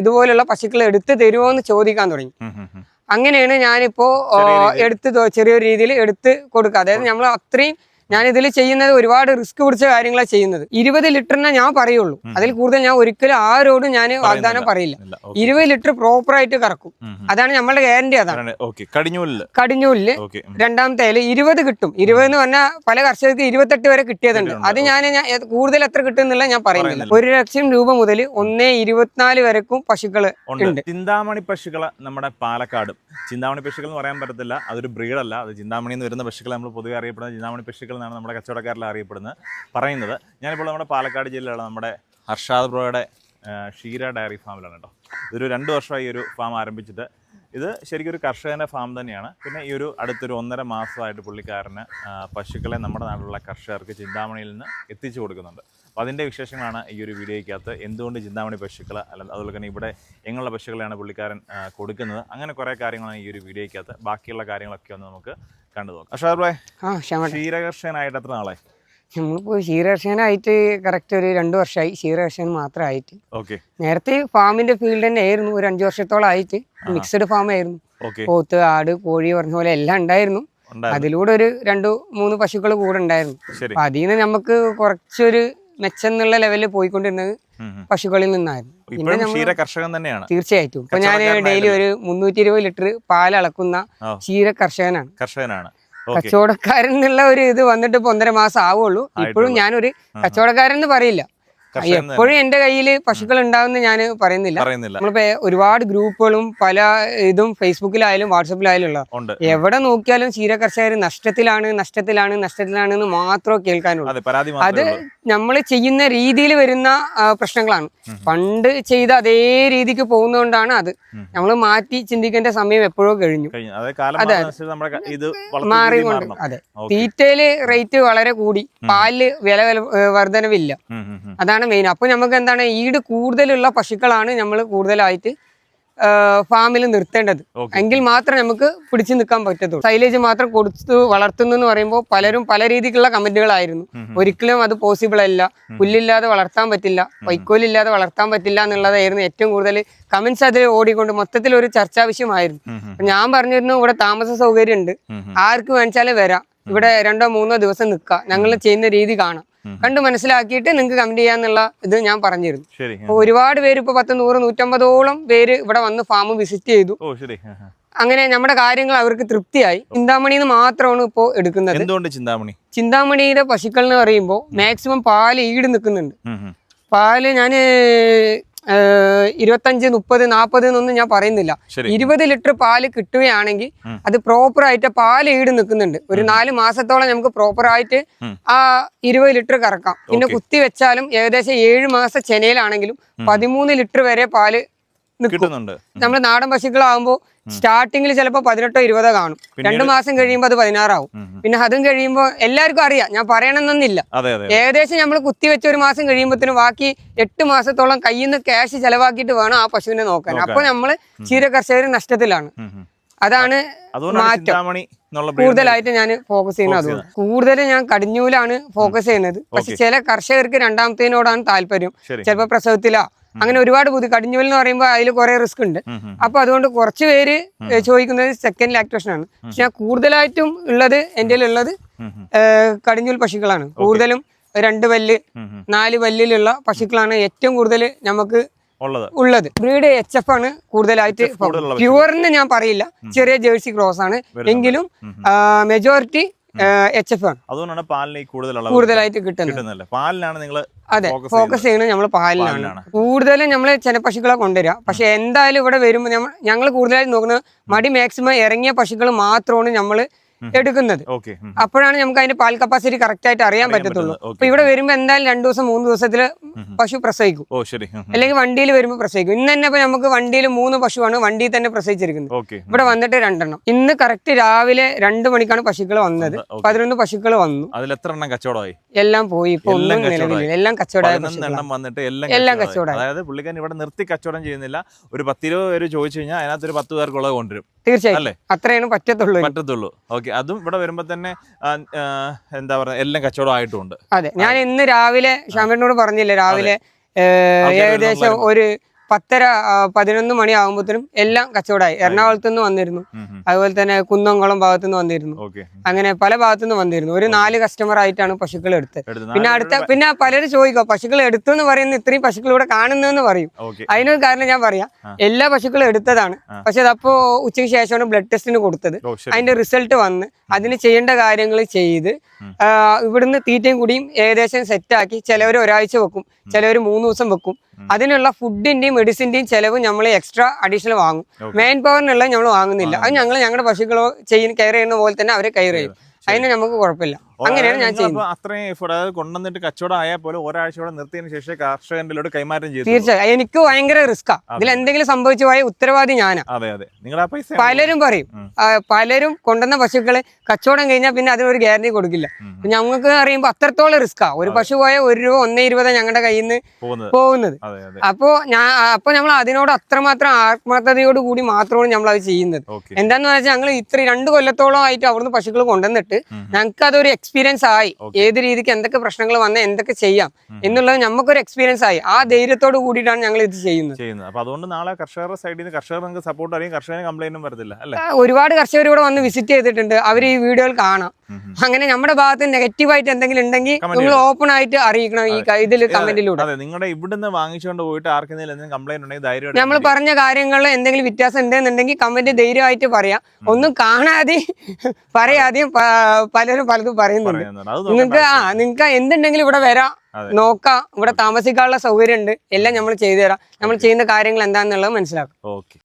ഇതുപോലുള്ള പശുക്കൾ എടുത്തു തരുമോ എന്ന് ചോദിക്കാൻ തുടങ്ങി. അങ്ങനെയാണ് ഞാനിപ്പോ എടുത്ത് ചെറിയൊരു രീതിയിൽ എടുത്ത് കൊടുക്കുക. അതായത് നമ്മൾ അത്രയും ഞാൻ ഇതിൽ ചെയ്യുന്നത് ഒരുപാട് റിസ്ക് പിടിച്ച കാര്യങ്ങളാണ് ചെയ്യുന്നത്. ഇരുപത് ലിറ്ററിനെ ഞാൻ പറയുള്ളൂ. അതിൽ കൂടുതൽ ഞാൻ ഒരിക്കലും ആരോടും ഞാൻ വാഗ്ദാനം പറയില്ല. ഇരുപത് ലിറ്റർ പ്രോപ്പർ ആയിട്ട് കറക്കും. അതാണ് നമ്മളുടെ ഗ്യാരണ്ടി അതാണ്. കടിഞ്ഞൂലിൽ. രണ്ടാമത്തെ അതിൽ ഇരുപത് കിട്ടും. ഇരുപത് എന്ന് പറഞ്ഞാൽ പല കർഷകർക്ക് ഇരുപത്തെട്ട് വരെ കിട്ടിയതുണ്ട്. അത് ഞാൻ കൂടുതൽ എത്ര കിട്ടും എന്നുള്ള ഞാൻ പറയുന്നില്ല. ഒരു ലക്ഷം രൂപ മുതൽ ഒന്നേ ഇരുപത്തിനാല് വരെക്കും പശുക്കൾ ഉണ്ട്. ചിന്താമണി പശുക്കളെ നമ്മുടെ പാലക്കാട്. ചിന്താമണി പശുക്കൾ എന്ന് പറയാൻ പറ്റത്തില്ല. അതൊരു ബ്രീഡല്ല അത് ചിന്താമണി എന്ന് വരുന്ന പശുക്കൾ നമ്മൾ പൊതുവെ അറിയപ്പെടുന്നത് ചിന്താമണി പശുക്കൾ എന്നാണ് നമ്മുടെ കച്ചവടക്കാരിൽ അറിയപ്പെടുന്നത് പറയുന്നത്. ഞാനിപ്പോൾ നമ്മുടെ പാലക്കാട് ജില്ലയിലുള്ള നമ്മുടെ ഹർഷാദ് ബ്രോയുടെ ഷീര ഡയറി ഫാമിലാണ് കേട്ടോ. ഇതൊരു രണ്ട് വർഷമായി ഒരു ഫാം ആരംഭിച്ചിട്ട്. ഇത് ശരിക്കും ഒരു കർഷകന്റെ ഫാം തന്നെയാണ്. പിന്നെ ഈ ഒരു അടുത്തൊരു ഒന്നര മാസമായിട്ട് പുള്ളിക്കാരന് പശുക്കളെ നമ്മുടെ നാട്ടിലുള്ള കർഷകർക്ക് ചിന്താമണിയിൽ നിന്ന് എത്തിച്ചു കൊടുക്കുന്നുണ്ട്. അപ്പോൾ അതിന്റെ വിശേഷങ്ങളാണ് ഈ ഒരു വീഡിയോയ്ക്കകത്ത്. എന്തുകൊണ്ട് ചിന്താമണി പശുക്കൾ അല്ല അതുപോലെ തന്നെ ഇവിടെ എങ്ങനെയുള്ള പശുക്കളെയാണ് പുള്ളിക്കാരൻ കൊടുക്കുന്നത്. അങ്ങനെ കുറേ കാര്യങ്ങളാണ് ഈ ഒരു വീഡിയോയ്ക്കകത്ത്. ബാക്കിയുള്ള കാര്യങ്ങളൊക്കെ ഒന്ന് നമുക്ക് കണ്ടു നോക്കാം. അഷാർ ക്ഷമ ക്ഷീരകർഷകനായിട്ട് എത്ര നാളെ നമ്മളിപ്പോൾ ക്ഷീരകർഷകനായിട്ട് കറക്റ്റ് ഒരു രണ്ട് വർഷമായി ക്ഷീരകർഷകൻ മാത്രമായിട്ട്. ഓക്കെ. നേരത്തെ ഫാമിന്റെ ഫീൽഡ് തന്നെ ആയിരുന്നു. ഒരു അഞ്ചു വർഷത്തോളം ആയിട്ട് മിക്സഡ് ഫാം ആയിരുന്നു. പോത്ത് ആട് കോഴി പറഞ്ഞ പോലെ എല്ലാം ഉണ്ടായിരുന്നു. അതിലൂടെ ഒരു രണ്ടു മൂന്ന് പശുക്കൾ കൂടെ ഉണ്ടായിരുന്നു. അപ്പൊ അതിൽ നിന്ന് നമുക്ക് കുറച്ചൊരു മെച്ചം എന്നുള്ള ലെവലിൽ പോയിക്കൊണ്ടിരുന്നത്. പശുക്കളിൽ നിന്നായിരുന്നു. ക്ഷീര കർഷകൻ തന്നെയാണ്. തീർച്ചയായിട്ടും. ഇപ്പൊ ഞാൻ ഡെയിലി ഒരു മുന്നൂറ്റി ഇരുപത് ലിറ്റർ പാൽ അളക്കുന്ന ക്ഷീര കർഷകനാണ്. കർഷകനാണ്. കച്ചവടക്കാരൻ എന്നുള്ള ഒരു ഇത് വന്നിട്ട് ഇപ്പൊ ഒന്നര മാസം ആവുള്ളൂ. ഇപ്പോഴും ഞാനൊരു കച്ചവടക്കാരൻ എന്ന് പറയില്ല. എപ്പോഴും എന്റെ കയ്യിൽ പശുക്കൾ ഉണ്ടാവുന്ന ഞാൻ പറയുന്നില്ല. നമ്മളിപ്പോ ഒരുപാട് ഗ്രൂപ്പുകളും പല ഇതും ഫേസ്ബുക്കിലായാലും വാട്സപ്പിലായാലും ഉള്ള എവിടെ നോക്കിയാലും ക്ഷീര കർഷകർ നഷ്ടത്തിലാണ് നഷ്ടത്തിലാണ് നഷ്ടത്തിലാണ് എന്ന് മാത്രമേ കേൾക്കാനുള്ളൂ. അതെ നമ്മൾ ചെയ്യുന്ന രീതിയിൽ വരുന്ന പ്രശ്നങ്ങളാണ്. പണ്ട് ചെയ്ത അതേ രീതിക്ക് പോകുന്നതുകൊണ്ടാണ് അത്. നമ്മൾ മാറ്റി ചിന്തിക്കേണ്ട സമയം എപ്പോഴോ കഴിഞ്ഞു. അതെ. മാറിക്കൊണ്ട് അതെ. തീറ്റയിൽ റേറ്റ് വളരെ കൂടി. പാലിൽ വില വില- വർധനവില്ല. അതാണ് മെയിൻ. അപ്പൊ നമുക്ക് എന്താണ് ഈട് കൂടുതലുള്ള പശുക്കളാണ് നമ്മൾ കൂടുതലായിട്ട് ഫാമിൽ നിർത്തേണ്ടത്. എങ്കിൽ മാത്രമേ നമുക്ക് പിടിച്ചു നിൽക്കാൻ പറ്റത്തുള്ളൂ. സൈലേജ് മാത്രം കൊടുത്തു വളർത്തുന്നു എന്ന് പറയുമ്പോൾ പലരും പല രീതിക്കുള്ള കമന്റുകളായിരുന്നു. ഒരിക്കലും അത് പോസിബിൾ അല്ല. പുല്ലില്ലാതെ വളർത്താൻ പറ്റില്ല. വൈക്കോലില്ലാതെ വളർത്താൻ പറ്റില്ല എന്നുള്ളതായിരുന്നു ഏറ്റവും കൂടുതൽ കമന്റ്സ് അതിൽ ഓടിക്കൊണ്ട് മൊത്തത്തിൽ ഒരു ചർച്ചാ വിഷയമായിരുന്നു. ഞാൻ പറഞ്ഞിരുന്നു ഇവിടെ താമസ സൗകര്യം ഉണ്ട്. ആർക്ക് വേണിച്ചാലും വരാം. ഇവിടെ രണ്ടോ മൂന്നോ ദിവസം നിൽക്കാം. ഞങ്ങൾ ചെയ്യുന്ന രീതി കാണാം. കണ്ട് മനസ്സിലാക്കിയിട്ട് നിങ്ങൾക്ക് കമന്റ് ചെയ്യാന്നുള്ള ഇത് ഞാൻ പറഞ്ഞിരുന്നു. ശരി. ഉം. അപ്പൊ ഒരുപാട് പേര് ഇപ്പൊ പത്ത് നൂറ് നൂറ്റമ്പതോളം പേര് ഇവിടെ വന്ന് ഫാം വിസിറ്റ് ചെയ്തു. അങ്ങനെ നമ്മുടെ കാര്യങ്ങൾ അവർക്ക് തൃപ്തിയായി. ചിന്താമണി എന്ന് മാത്രമാണ് ഇപ്പോ എടുക്കുന്നത്. എന്തുകൊണ്ട് ചിന്താമണി? ചിന്താമണിയുടെ പശുക്കൾ എന്ന് പറയുമ്പോൾ മാക്സിമം പാൽ ഈട് നിൽക്കുന്നുണ്ട്. പാൽ ഞാൻ ഇരുപത്തഞ്ച് മുപ്പത് നാൽപ്പത് എന്നൊന്നും ഞാൻ പറയുന്നില്ല. ഇരുപത് ലിറ്റർ പാൽ കിട്ടുകയാണെങ്കിൽ അത് പ്രോപ്പർ ആയിട്ട് പാൽ ഈട് നിൽക്കുന്നുണ്ട്. ഒരു നാല് മാസത്തോളം നമുക്ക് പ്രോപ്പർ ആയിട്ട് ആ ഇരുപത് ലിറ്റർ കറക്കാം. പിന്നെ. കുത്തി വെച്ചാലും ഏകദേശം ഏഴ് മാസ ചെനയിലാണെങ്കിലും പതിമൂന്ന് ലിറ്റർ വരെ പാൽ കിട്ടുന്നുണ്ട്. നമ്മൾ നാടൻ പശുക്കളാകുമ്പോൾ സ്റ്റാർട്ടിങ്ങിൽ ചിലപ്പോൾ പതിനെട്ടോ ഇരുപതോ കാണും. രണ്ടു മാസം കഴിയുമ്പോൾ അത് പതിനാറാവും. പിന്നെ അതും കഴിയുമ്പോൾ എല്ലാവർക്കും അറിയാം. ഞാൻ പറയണമെന്നൊന്നില്ല ഏകദേശം നമ്മൾ കുത്തി വെച്ച ഒരു മാസം കഴിയുമ്പോഴത്തേനും ബാക്കി എട്ട് മാസത്തോളം കയ്യിൽ നിന്ന് ക്യാഷ് ചെലവാക്കിയിട്ട് വേണം ആ പശുവിനെ നോക്കാൻ. അപ്പോൾ അപ്പൊ നമ്മൾ ക്ഷീര കർഷകർ നഷ്ടത്തിലാണ്. അതാണ് മാറ്റം. കൂടുതലായിട്ട് ഞാൻ ഫോക്കസ് ചെയ്യുന്നത് അതുകൊണ്ട്. കൂടുതൽ ഞാൻ കടിഞ്ഞൂലാണ് ഫോക്കസ് ചെയ്യുന്നത്. പക്ഷെ ചില കർഷകർക്ക് രണ്ടാമത്തേനോടാണ് താല്പര്യം. ചിലപ്പോൾ പ്രസവത്തിലാ. അങ്ങനെ ഒരുപാട് ബുദ്ധി കടിഞ്ഞൂൽ എന്ന് പറയുമ്പോൾ അതിൽ കുറെ റിസ്ക് ഉണ്ട്. അപ്പൊ അതുകൊണ്ട് കുറച്ച് പേര് ചോദിക്കുന്നത് സെക്കൻഡ് ലാക്ടേഷൻ ആണ്. പക്ഷെ ഞാൻ കൂടുതലായിട്ടും ഉള്ളത് എന്റെ ഉള്ളത്. കടിഞ്ഞൂൽ പശുക്കളാണ്. കൂടുതലും രണ്ട് പല്ല്. നാല് പല്ലിലുള്ള പശുക്കളാണ് ഏറ്റവും കൂടുതൽ നമുക്ക് ഉള്ളത്. ഉള്ളത്. ബ്രീഡ് എച്ച് എഫ് ആണ് കൂടുതലായിട്ട് പ്യുവറിന് ഞാൻ പറയില്ല. ചെറിയ ജേഴ്സി ക്രോസ് ആണ്. എങ്കിലും മെജോറിറ്റി എച്ച് എഫ് ആണ്. അതുകൊണ്ടാണ് പാലിന് കൂടുതലായിട്ട് കിട്ടുന്നത്. പാലിനാണ് നിങ്ങൾ അതെ ഫോക്കസ് ചെയ്യുന്നത്. നമ്മൾ പാലിലാണ്. കൂടുതലും നമ്മൾ ചില പശുക്കളെ കൊണ്ടുവരിക. പക്ഷെ എന്തായാലും ഇവിടെ വരുമ്പോൾ ഞങ്ങൾ കൂടുതലായിട്ട് നോക്കുന്നത് മടി മാക്സിമം ഇറങ്ങിയ പശുക്കൾ മാത്രമാണ് നമ്മൾ എടുക്കുന്നത്. ഓക്കെ അപ്പോഴാണ് നമുക്ക് അതിന്റെ പാൽ കപ്പാസിറ്റി കറക്റ്റ് ആയിട്ട് അറിയാൻ പറ്റത്തുള്ളൂ. അപ്പൊ ഇവിടെ വരുമ്പോൾ എന്തായാലും രണ്ടു ദിവസം മൂന്ന് ദിവസത്തിൽ പശു പ്രസവിക്കും. ഓ ശരി. അല്ലെങ്കിൽ വണ്ടിയിൽ വരുമ്പോൾ പ്രസവിക്കും. ഇന്ന് തന്നെ ഇപ്പൊ നമുക്ക് വണ്ടിയിൽ മൂന്ന് പശുവാണ് വണ്ടിയിൽ തന്നെ പ്രസവിച്ചിരിക്കുന്നത്. ഓക്കെ ഇവിടെ വന്നിട്ട് രണ്ടെണ്ണം. ഇന്ന് കറക്റ്റ് രാവിലെ രണ്ട് മണിക്കാണ് പശുക്കൾ വന്നത്. പതിനൊന്ന് പശുക്കൾ വന്നു. അതിൽ എത്ര എണ്ണം കച്ചവടമായി? എല്ലാം പോയി. ഇപ്പൊ എല്ലാം ഒന്നും നിലവിലില്ല. എല്ലാം കച്ചവടമായ വന്നിട്ട് എല്ലാം കച്ചവടമായി. അതായത് പുള്ളിക്കാരൻ ഇവിടെ നിർത്തി കച്ചവടം ചെയ്യുന്നില്ല. ഒരു പത്തിരുപത് പേര് ചോദിച്ചു കഴിഞ്ഞാൽ അതിനകത്ത് ഒരു പത്ത് പേർക്കുള്ളത് കൊണ്ടുവരും. തീർച്ചയായും? അത്രയാണ് പറ്റത്തുള്ളൂ പറ്റത്തുള്ളൂ. ഓക്കെ. അതും ഇവിടെ വരുമ്പോ തന്നെ എന്താ പറയാ എല്ലാം കച്ചവടം ആയിട്ടുമുണ്ട്. അതെ. ഞാൻ ഇന്ന് രാവിലെ ഷാമിനോട് പറഞ്ഞില്ലേ രാവിലെ ഏകദേശം ഒരു പത്തര പതിനൊന്ന് മണി ആകുമ്പോഴത്തേനും എല്ലാം കച്ചവടമായി. എറണാകുളത്ത് നിന്ന് വന്നിരുന്നു. അതുപോലെ തന്നെ കുന്നംകുളം ഭാഗത്തു നിന്ന് വന്നിരുന്നു. അങ്ങനെ പല ഭാഗത്തു നിന്ന് വന്നിരുന്നു. ഒരു നാല് കസ്റ്റമർ ആയിട്ടാണ് പശുക്കൾ എടുത്തത്. എടുത്ത് പിന്നെ അടുത്ത പിന്നെ പലരും ചോദിക്കും പശുക്കൾ എടുത്തു എന്ന് പറയുന്ന ഇത്രയും പശുക്കൾ ഇവിടെ കാണുന്നതെന്ന് പറയും. അതിനൊരു കാരണം ഞാൻ പറയാം. എല്ലാ പശുക്കളും എടുത്തതാണ്. പക്ഷെ അതപ്പോ ഉച്ചയ്ക്ക് ശേഷമാണ് ബ്ലഡ് ടെസ്റ്റിന് കൊടുത്തത്. അതിന്റെ റിസൾട്ട് വന്ന് അതിന് ചെയ്യേണ്ട കാര്യങ്ങൾ ചെയ്ത്. ഇവിടുന്ന് തീറ്റയും കൂടിയും ഏകദേശം സെറ്റാക്കി ചിലവർ ഒരാഴ്ച വെക്കും ചിലവർ മൂന്ന് ദിവസം വെക്കും. അതിനുള്ള ഫുഡിന്റെയും മെഡിസിന്റെയും ചെലവ് നമ്മൾ എക്സ്ട്രാ അഡീഷണൽ വാങ്ങും. മെയിൻ പവറിനുള്ള നമ്മൾ വാങ്ങുന്നില്ല. അത് ഞങ്ങൾ ഞങ്ങളുടെ പശുക്കളോ ചെയ്യുന്ന കെയർ ചെയ്യുന്ന പോലെ തന്നെ അവരെ കെയർ ചെയ്യും. അതിന് നമുക്ക് കുഴപ്പമില്ല. അങ്ങനെയാണ് ഞാൻ ചെയ്യുന്നത്. അത്രയും എഫോർട്ട് അതായത് കൊണ്ടുവന്നിട്ട് കച്ചവടം ആയാൽ പോലും ഒരാഴ്ച കൂടെ നിർത്തിയതിനു ശേഷം കർഷകന്റെ കൈമാറ്റം ചെയ്തു തീർച്ചയായും. എനിക്ക് ഭയങ്കര റിസ്ക്കാ ഇതിൽ എന്തെങ്കിലും സംഭവിച്ചു പോയ ഉത്തരവാദി ഞാനാ. അതെ അതെ. നിങ്ങൾ ആ പൈസ പലരും പറയും പലരും കൊണ്ടുവന്ന പശുക്കളെ കച്ചവടം കഴിഞ്ഞാൽ പിന്നെ അതിനൊരു ഗ്യാരണ്ടി കൊടുക്കില്ല. ഞങ്ങൾക്ക് അറിയുമ്പോൾ അത്രത്തോളം റിസ്ക്കാ ഒരു പശു പോയ ഒരു രൂപ ഒന്നേ ഇരുപത് ഞങ്ങളുടെ കയ്യിൽ നിന്ന് പോകുന്നത്. അപ്പോ ഞാൻ അപ്പൊ നമ്മൾ അതിനോട് അത്രമാത്രം ആത്മാർത്ഥതയോട് കൂടി മാത്രമാണ് നമ്മൾ അത് ചെയ്യുന്നത് എന്താന്ന് വെച്ചാൽ ഞങ്ങൾ ഇത്ര രണ്ട് കൊല്ലത്തോളം ആയിട്ട് അവിടുന്ന് പശുക്കൾ കൊണ്ടുവന്നിട്ട് ഉം. ഞങ്ങൾക്ക് അതൊരു എക്സ്പീരിയൻസ് ആയി. ഏത് രീതിക്ക് എന്തൊക്കെ പ്രശ്നങ്ങൾ വന്ന എന്തൊക്കെ ചെയ്യാം എന്നുള്ളത് നമുക്കൊരു എക്സ്പീരിയൻസ് ആയി. ആ ധൈര്യത്തോട് കൂടിയിട്ടാണ് ഞങ്ങൾ ഇത് ചെയ്യുന്നത്. ചെയ്യുന്നത്. അപ്പൊ അതുകൊണ്ട് നാളെ കർഷകരുടെ സൈഡിൽ നിന്ന് കർഷകർ നിങ്ങൾക്ക് സപ്പോർട്ട് അറിയും കർഷകന് കംപ്ലൈന്റും വരത്തില്ല അല്ലേ? ഒരുപാട് കർഷകർ ഇവിടെ വന്ന് വിസിറ്റ് ചെയ്തിട്ടുണ്ട്. അവർ ഈ വീഡിയോയിൽ കാണാം. അങ്ങനെ നമ്മുടെ ഭാഗത്ത് നെഗറ്റീവായിട്ട് എന്തെങ്കിലും ഉണ്ടെങ്കിൽ നിങ്ങൾ ഓപ്പൺ ആയിട്ട് അറിയിക്കണം ഈ ഇതിൽ കമന്റിലൂടെ. അതെ നിങ്ങളുടെ ഇവിടുന്ന് വാങ്ങിച്ചുകൊണ്ട് പോയിട്ട് ആർക്കെങ്കിലും എന്തെങ്കിലും കംപ്ലൈന്റ് ഉണ്ടെങ്കിൽ ധൈര്യം നമ്മൾ പറഞ്ഞ കാര്യങ്ങളിൽ എന്തെങ്കിലും വ്യത്യാസം ഉണ്ടെന്നുണ്ടെങ്കിൽ കമന്റ് ധൈര്യമായിട്ട് പറയാം. ഒന്നും കാണാതെ പറയാതെയും പലരും പലതും പറയുന്നുണ്ട്. നിങ്ങൾക്ക് ആ നിങ്ങൾക്ക് എന്തുണ്ടെങ്കിലും ഇവിടെ വരാം നോക്കാം. ഇവിടെ താമസിക്കാനുള്ള സൗകര്യം ഉണ്ട് എല്ലാം നമ്മൾ ചെയ്തു തരാം. നമ്മൾ ചെയ്യുന്ന കാര്യങ്ങൾ എന്താണെന്നുള്ളത് മനസ്സിലാക്കും. ഓക്കെ.